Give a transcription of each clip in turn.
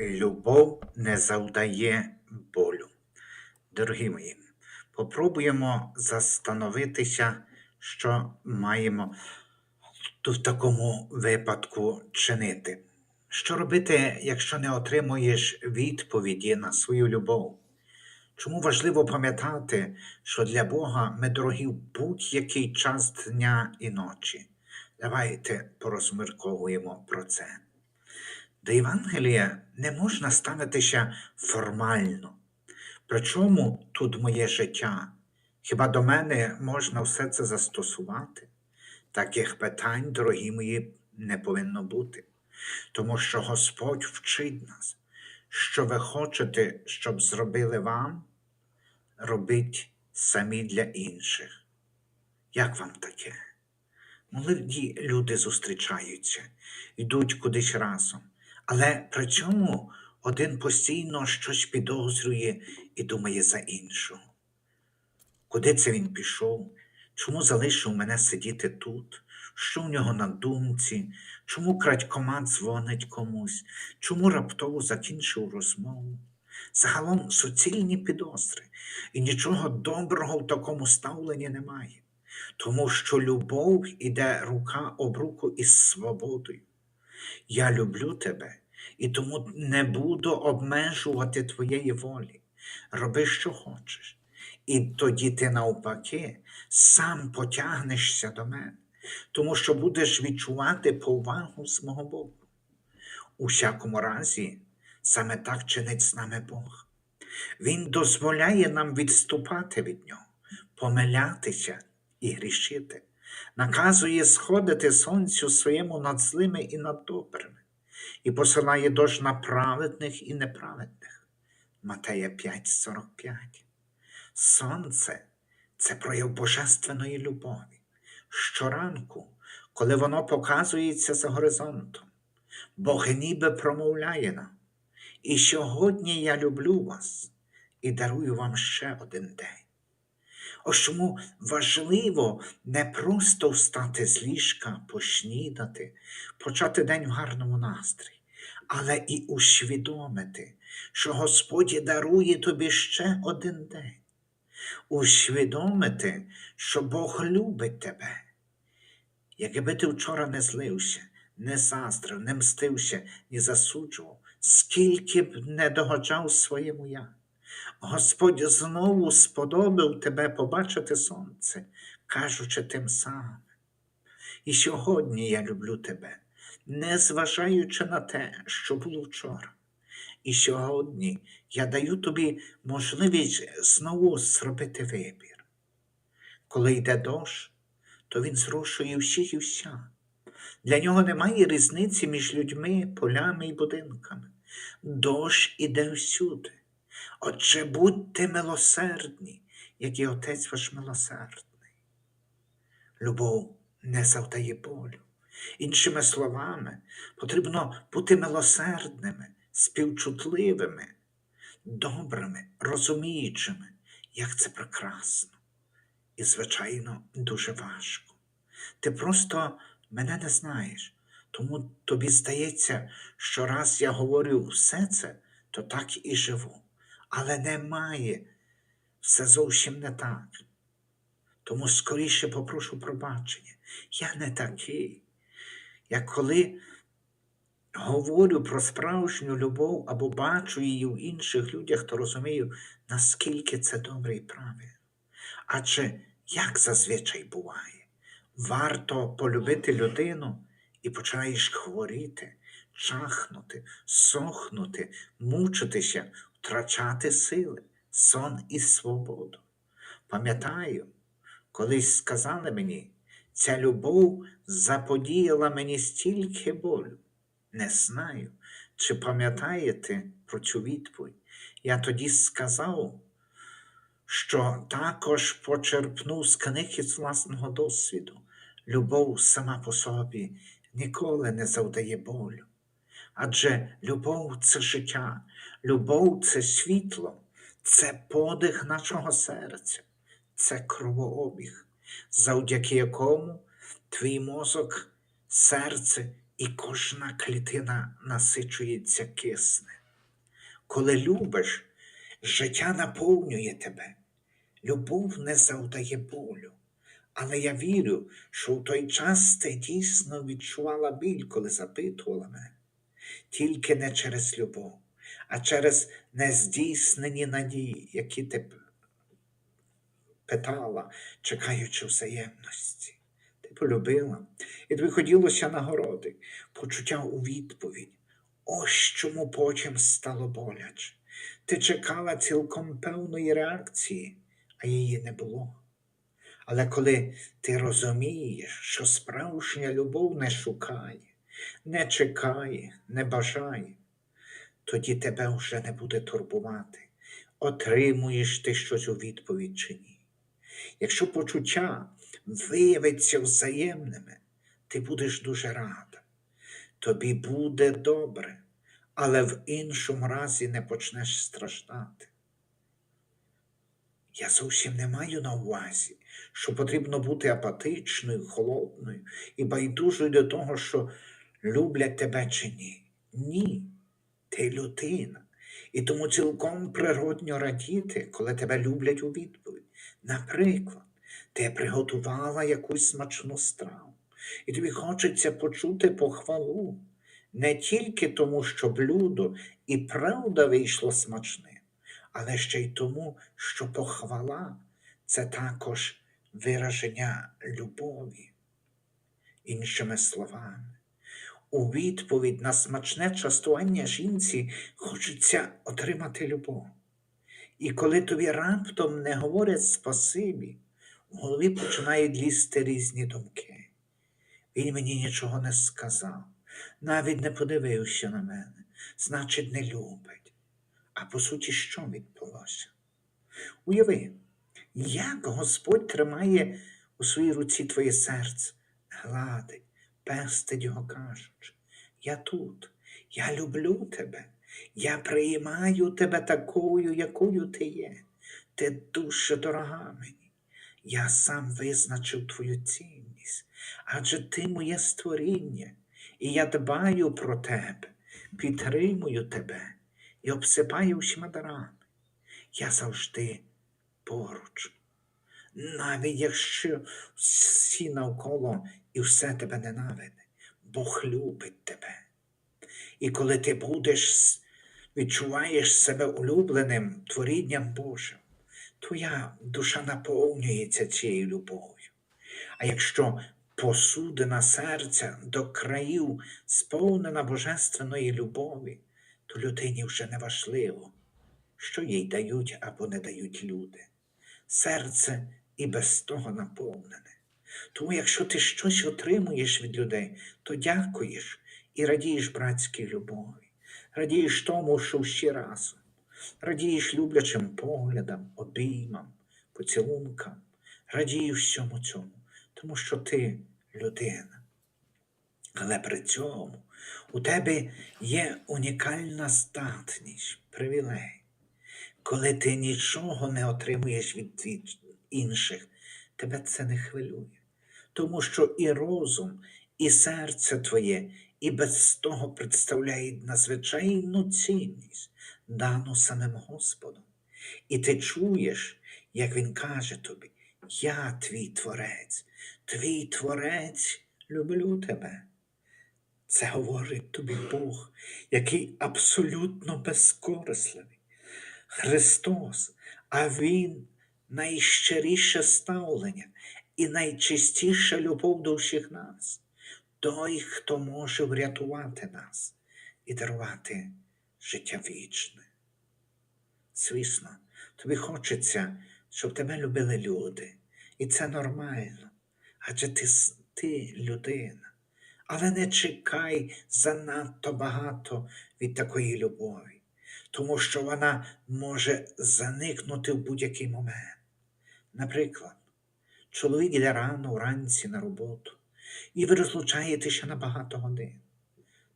Любов не завдає болю. Дорогі мої, попробуємо застановитися, що маємо в такому випадку чинити. Що робити, якщо не отримуєш відповіді на свою любов? Чому важливо пам'ятати, що для Бога ми дорогі в будь-який час дня і ночі? Давайте порозмірковуємо про це. До Євангелія не можна ставитися формально. Причому тут моє життя? Хіба до мене можна все це застосувати? Таких питань, дорогі мої, не повинно бути, тому що Господь вчить нас, що ви хочете, щоб зробили вам, робіть самі для інших. Як вам таке? Молоді люди зустрічаються, йдуть кудись разом, але при цьому один постійно щось підозрює і думає за іншого. Куди це він пішов? Чому залишив мене сидіти тут? Що в нього на думці? Чому крадькома дзвонить комусь? Чому раптово закінчив розмову? Загалом суцільні підозри, і нічого доброго в такому ставленні немає, тому що любов іде рука об руку із свободою. Я люблю тебе і тому не буду обмежувати твоєї волі. Роби, що хочеш. І тоді ти навпаки сам потягнешся до мене, тому що будеш відчувати повагу з мого боку. У всякому разі, саме так чинить з нами Бог. Він дозволяє нам відступати від нього, помилятися і грішити, наказує сходити сонцю своєму над злими і над добрими, і посилає дощ на праведних і неправедних. Матея 5,45. Сонце це прояв божественної любові. Щоранку, коли воно показується за горизонтом, Бог ніби промовляє нам. І сьогодні я люблю вас і дарую вам ще один день. Ось чому важливо не просто встати з ліжка, поснідати, почати день в гарному настрої, але і усвідомити, що Господь дарує тобі ще один день. Усвідомити, що Бог любить тебе. Якби ти вчора не злився, не заздрив, не мстився, ні засуджував, скільки б не догоджав своєму я. Господь знову сподобав тебе побачити сонце, кажучи тим самим. І сьогодні я люблю тебе, не зважаючи на те, що було вчора. І сьогодні я даю тобі можливість знову зробити вибір. Коли йде дощ, то він зрушує всіх і вся. Для нього немає різниці між людьми, полями і будинками. Дощ іде всюди. Отже, будьте милосердні, як і Отець ваш милосердний. Любов не завдає болю. Іншими словами, потрібно бути милосердними, співчутливими, добрими, розуміючими, як це прекрасно. І, звичайно, дуже важко. Ти просто мене не знаєш, тому тобі здається, що раз я говорю все це, то так і живу. Але немає, все зовсім не так. Тому скоріше попрошу пробачення. Я не такий. Я коли говорю про справжню любов або бачу її в інших людях, то розумію, наскільки це добре і правильно. Адже як зазвичай буває, варто полюбити людину і починаєш хворіти, чахнути, сохнути, мучитися, втрачати сили, сон і свободу. Пам'ятаю, колись сказали мені, ця любов заподіяла мені стільки болю. Не знаю, чи пам'ятаєте про цю відповідь. Я тоді сказав, що також почерпнув з книг із власного досвіду. Любов сама по собі ніколи не завдає болю. Адже любов це життя, любов це світло, це подих нашого серця, це кровообіг, завдяки якому твій мозок, серце і кожна клітина насичується кисне. Коли любиш, життя наповнює тебе. Любов не завдає болю. Але я вірю, що в той час ти дійсно відчувала біль, коли запитувала мене. Тільки не через любов, а через нездійснені надії, які ти питала, чекаючи взаємності. Ти полюбила, і тобі хотілося нагороди, почуття у відповідь. Ось чому потім стало боляче. Ти чекала цілком певної реакції, а її не було. Але коли ти розумієш, що справжня любов не шукає, не чекає, не бажає, тоді тебе вже не буде турбувати, отримуєш ти щось у відповідь чи ні. Якщо почуття виявиться взаємними, ти будеш дуже рада. Тобі буде добре, але в іншому разі не почнеш страждати. Я зовсім не маю на увазі, що потрібно бути апатичною, холодною і байдужою до того, що люблять тебе чи ні. Ні, ти людина. І тому цілком природньо радіти, коли тебе люблять у відповідь. Наприклад, ти приготувала якусь смачну страву, і тобі хочеться почути похвалу не тільки тому, що блюдо і правда вийшло смачним, але ще й тому, що похвала це також вираження любові. Іншими словами, у відповідь на смачне частування жінці хочеться отримати любов. І коли тобі раптом не говорять спасибі, в голові починають лізти різні думки. Він мені нічого не сказав, навіть не подивився на мене, значить, не любить. А по суті, що відбулося? Уяви, як Господь тримає у своїй руці твоє серце, гладить, пестить його, кажучи, я тут, я люблю тебе, я приймаю тебе такою, якою ти є. Ти дуже дорога мені. Я сам визначив твою цінність, адже ти моє створіння, і я дбаю про тебе, підтримую тебе і обсипаю всіма дарами. Я завжди поруч. Навіть якщо всі навколо і все тебе ненавидить, Бог любить тебе. І коли ти будеш, відчуваєш себе улюбленим творінням Божим, твоя душа наповнюється цією любов'ю. А якщо посудина серця до країв сповнена божественної любові, то людині вже не важливо, що їй дають або не дають люди. Серце і без того наповнене. Тому якщо ти щось отримуєш від людей, то дякуєш і радієш братській любові, радієш тому, що всі разом, радієш люблячим поглядам, обіймам, поцілункам, радієш всьому цьому, тому що ти людина. Але при цьому у тебе є унікальна здатність, привілей. Коли ти нічого не отримуєш від інших, тебе це не хвилює. Тому що і розум, і серце твоє, і без того представляють надзвичайну цінність, дану самим Господом. І ти чуєш, як Він каже тобі: Я твій творець, твій творець, люблю тебе. Це говорить тобі Бог, який абсолютно безкорисливий. Христос, а Він найщиріше ставлення і найчистіша любов до всіх нас, той, хто може врятувати нас і дарувати життя вічне. Звісно, тобі хочеться, щоб тебе любили люди, і це нормально, адже ти, ти людина. Але не чекай занадто багато від такої любові, тому що вона може заникнути в будь-який момент. Наприклад, чоловік йде рано вранці на роботу, і ви розлучаєтеся на багато годин.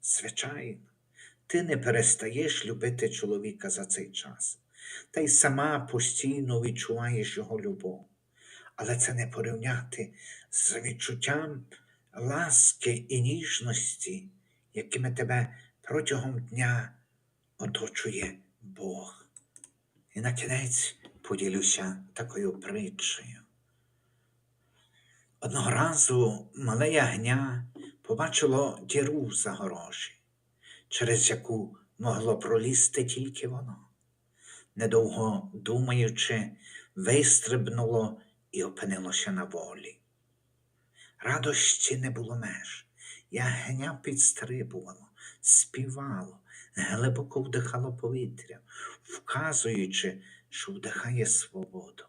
Звичайно, ти не перестаєш любити чоловіка за цей час, та й сама постійно відчуваєш його любов. Але це не порівняти з відчуттям ласки і ніжності, якими тебе протягом дня оточує Бог. І на кінець поділюся такою притчею. Одного разу мале ягня побачило діру в загорожі, через яку могло пролізти тільки воно. Недовго думаючи, вистрибнуло і опинилося на волі. Радості не було меж. Ягня підстрибувало, співало, глибоко вдихало повітря, вказуючи, що вдихає свободу.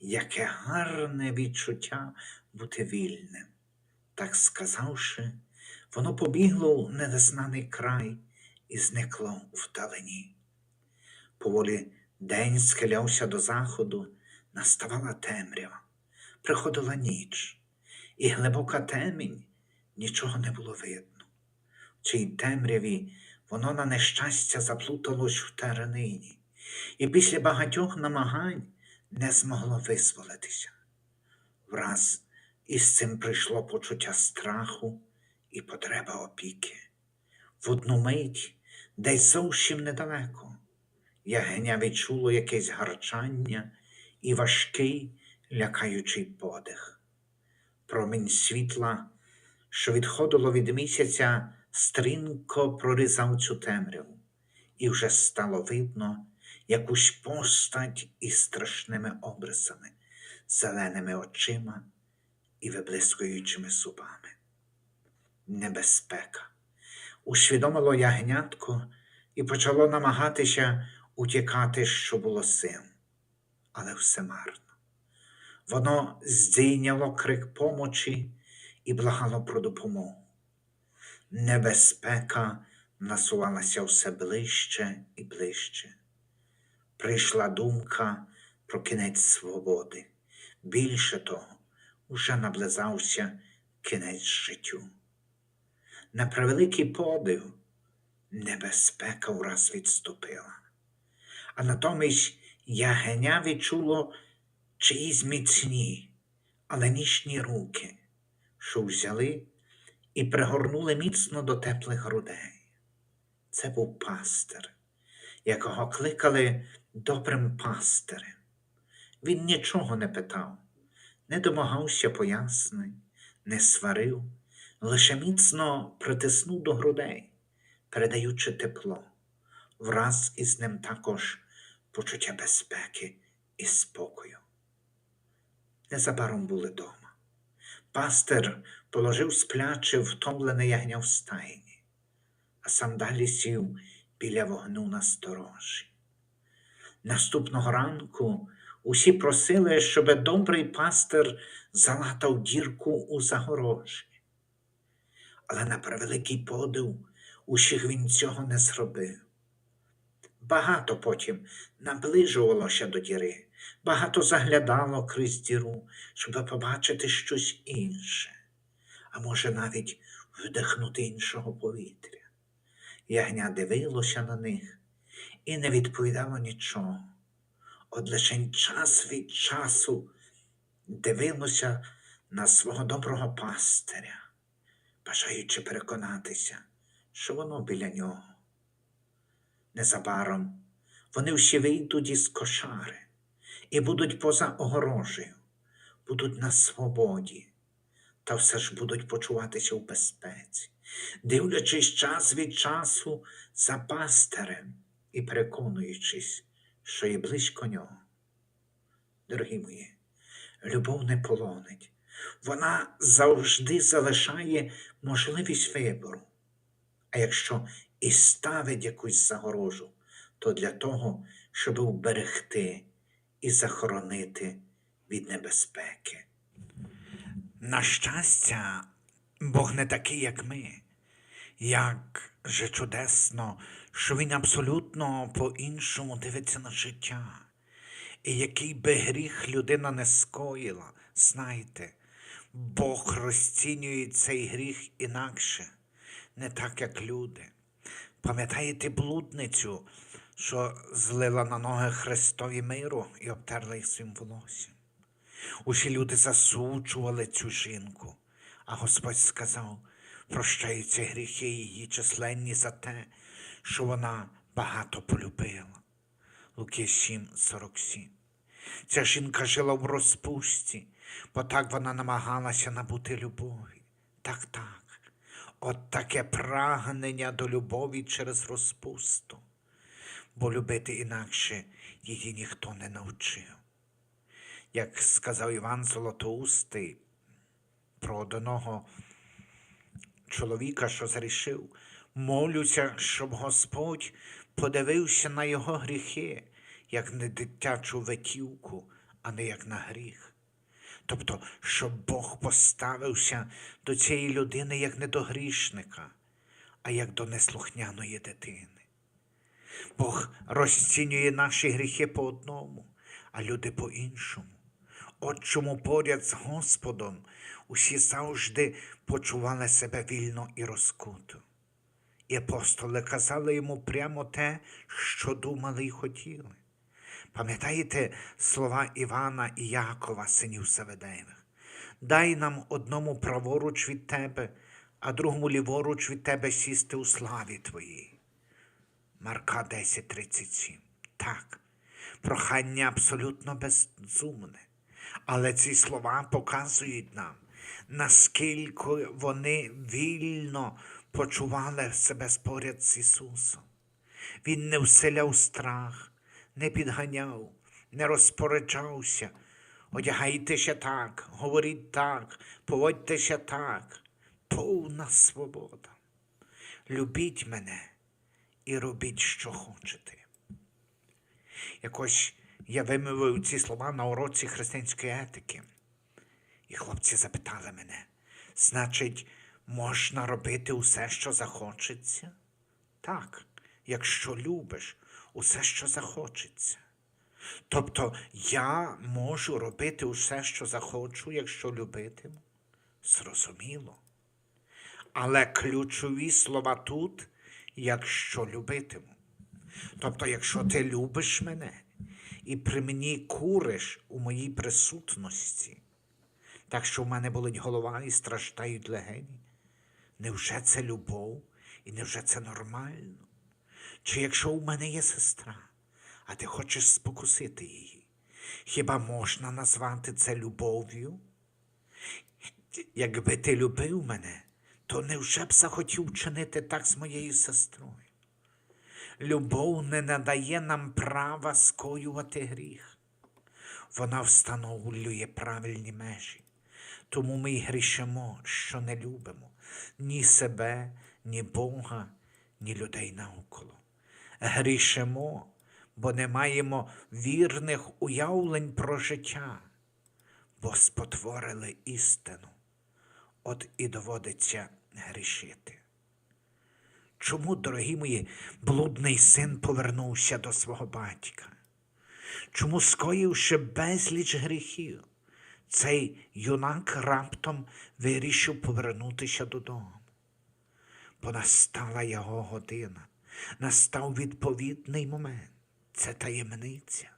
Яке гарне відчуття бути вільним. Так сказавши, воно побігло в незнаний край і зникло вдалині. Поволі день схилявся до заходу, наставала темрява, приходила ніч, і глибока темінь нічого не було видно. В цій темряві воно на нещастя заплуталось в теранині, і після багатьох намагань не змогло визволитися. Враз із цим прийшло почуття страху і потреба опіки. В одну мить, десь зовсім недалеко, ягеня відчуло якесь гарчання і важкий, лякаючий подих. Промінь світла, що відходило від місяця, стрінко прорізав цю темряву, і вже стало видно якусь постать із страшними обрисами, зеленими очима і виблискуючими зубами. Небезпека. Усвідомило ягнятко і почало намагатися утікати, що було сил, але все марно. Воно здійняло крик помочі і благало про допомогу. Небезпека насувалася все ближче і ближче. Прийшла думка про кінець свободи. Більше того, уже наблизався кінець життю. На превеликий подив небезпека враз відступила, а натомість ягеня відчуло чиїсь міцні, але нічні руки, що взяли і пригорнули міцно до теплих грудей. Це був пастир, якого кликали добрим пастирем. Він нічого не питав, не домагався пояснень, не сварив, лише міцно притиснув до грудей, передаючи тепло, враз із ним також почуття безпеки і спокою. Незабаром були дома. Пастир положив спляче втомлене ягня в стайні, а сам далі сів біля вогню на сторожі. Наступного ранку усі просили, щоб добрий пастир залатав дірку у загорожі. Але на превеликий подив усіх він цього не зробив. Багато потім наближувалося до діри, багато заглядало крізь діру, щоб побачити щось інше, а може навіть вдихнути іншого повітря. Ягня дивилося на них і не відповідало нічого. От лишень час від часу дивилося на свого доброго пастиря, бажаючи переконатися, що воно біля нього. Незабаром вони всі вийдуть із кошари і будуть поза огорожею, будуть на свободі, та все ж будуть почуватися в безпеці, дивлячись час від часу за пастирем і переконуючись, що є близько нього. Дорогі мої, любов не полонить, вона завжди залишає можливість вибору. А якщо і ставить якусь загорожу, то для того, щоб вберегти і захоронити від небезпеки. На щастя, Бог не такий, як ми. Як же чудесно, що він абсолютно по-іншому дивиться на життя. І який би гріх людина не скоїла, знайте, Бог розцінює цей гріх інакше, не так, як люди. Пам'ятаєте блудницю, що злила на ноги Христові миру і обтерла їх своїм волоссям? Усі люди засуджували цю жінку, а Господь сказав, прощаються гріхи її численні за те, що вона багато полюбила. Луки 7, 47. Ця жінка жила в розпусті, бо так вона намагалася набути любові. Так, так. От таке прагнення до любові через розпусту, бо любити інакше її ніхто не навчив. Як сказав Іван Золотоустий про одного чоловіка, що зрішив, молюся, щоб Господь подивився на його гріхи, як на дитячу ветівку, а не як на гріх. Тобто, щоб Бог поставився до цієї людини як не до грішника, а як до неслухняної дитини. Бог розцінює наші гріхи по одному, а люди по іншому. От чому поряд з Господом усі завжди почували себе вільно і розкуто. І апостоли казали йому прямо те, що думали й хотіли. Пам'ятаєте слова Івана і Якова, синів Саведеєвих? Дай нам одному праворуч від тебе, а другому ліворуч від тебе сісти у славі твоїй. Марка 10.37. Так, прохання абсолютно безумне. Але ці слова показують нам, наскільки вони вільно почували себе споряд з Ісусом. Він не вселяв страх, не підганяв, не розпоряджався. Одягайтеся так, говоріть так, поводьтеся так. Повна свобода. Любіть мене і робіть, що хочете. Якось я вимовив ці слова на уроці християнської етики. І хлопці запитали мене, значить, можна робити усе, що захочеться? Так, якщо любиш усе, що захочеться. Тобто я можу робити усе, що захочу, якщо любитиму? Зрозуміло. Але ключові слова тут, якщо любитиму. Тобто, якщо ти любиш мене і при мені куриш у моїй присутності, так що в мене болить голова і страждають легені, невже це любов і невже це нормально? Чи якщо у мене є сестра, а ти хочеш спокусити її, хіба можна назвати це любов'ю? Якби ти любив мене, то невже б захотів чинити так з моєю сестрою? Любов не надає нам права скоювати гріх. Вона встановлює правильні межі. Тому ми й грішимо, що не любимо ні себе, ні Бога, ні людей навколо. Грішимо, бо не маємо вірних уявлень про життя, бо спотворили істину. От і доводиться грішити. Чому, дорогі мої, блудний син повернувся до свого батька? Чому, скоївши безліч гріхів, цей юнак раптом вирішив повернутися додому? Бо настала його година, настав відповідний момент. Це таємниця.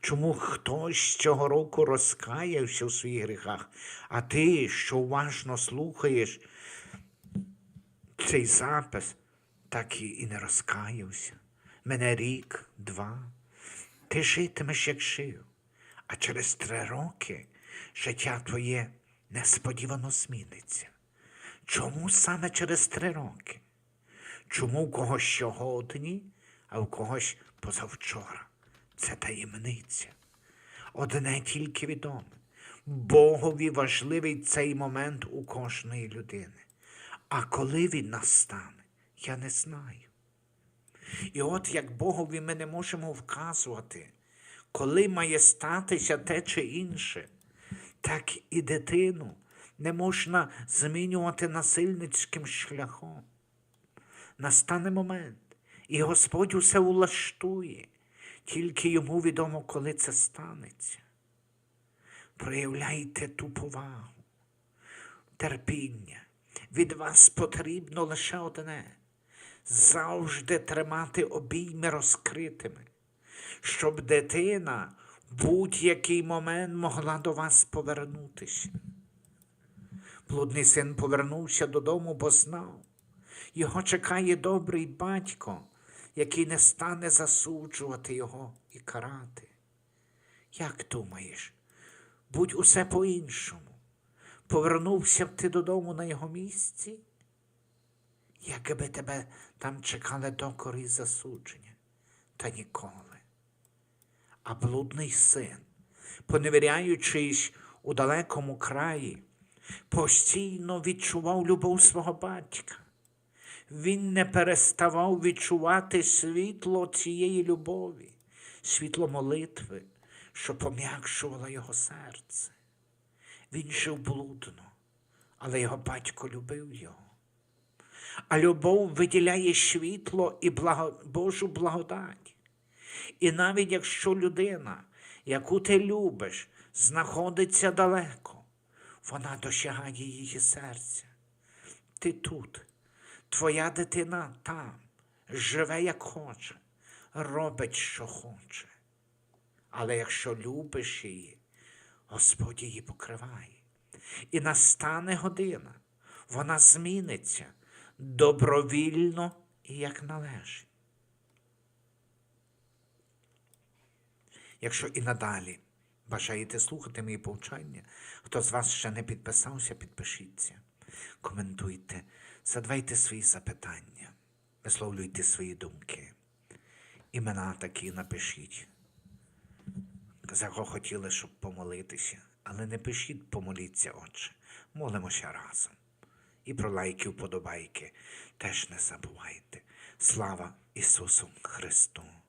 Чому хтось цього року розкаявся у своїх гріхах, а ти, що уважно слухаєш, цей запис так і не розкаявся. Мене рік, два. Ти житимеш, як жив, а через три роки життя твоє несподівано зміниться. Чому саме через три роки? Чому у когось сьогодні, а у когось позавчора? Це таємниця. Одне тільки відоме. Богові важливий цей момент у кожної людини. А коли він настане, я не знаю. І от як Богові ми не можемо вказувати, коли має статися те чи інше, так і дитину не можна змінювати насильницьким шляхом. Настане момент, і Господь усе улаштує, тільки йому відомо, коли це станеться. Проявляйте ту повагу, терпіння. Від вас потрібно лише одне завжди тримати обійми розкритими, щоб дитина будь-який момент могла до вас повернутися. Блудний син повернувся додому, бо знав. Його чекає добрий батько, який не стане засуджувати його і карати. Як думаєш, будь усе по-іншому. Повернувся б ти додому на його місці? Якби тебе там чекали докори і засудження, та ніколи. А блудний син, поневіряючись у далекому краї, постійно відчував любов свого батька. Він не переставав відчувати світло цієї любові, світло молитви, що пом'якшувало його серце. Він жив блудно, але його батько любив його. А любов виділяє світло і благо... Божу благодать. І навіть якщо людина, яку ти любиш, знаходиться далеко, вона досягає її серця. Ти тут, твоя дитина там, живе як хоче, робить, що хоче. Але якщо любиш її, Господь її покриває. І настане година, вона зміниться добровільно і як належить. Якщо і надалі бажаєте слухати мої повчання, хто з вас ще не підписався, підпишіться, коментуйте, задавайте свої запитання, висловлюйте свої думки. Імена такі напишіть. За кого хотіли, щоб помолитися, але не пишіть, помоліться, отче. Молимося разом. І про лайки, вподобайки теж не забувайте. Слава Ісусу Христу!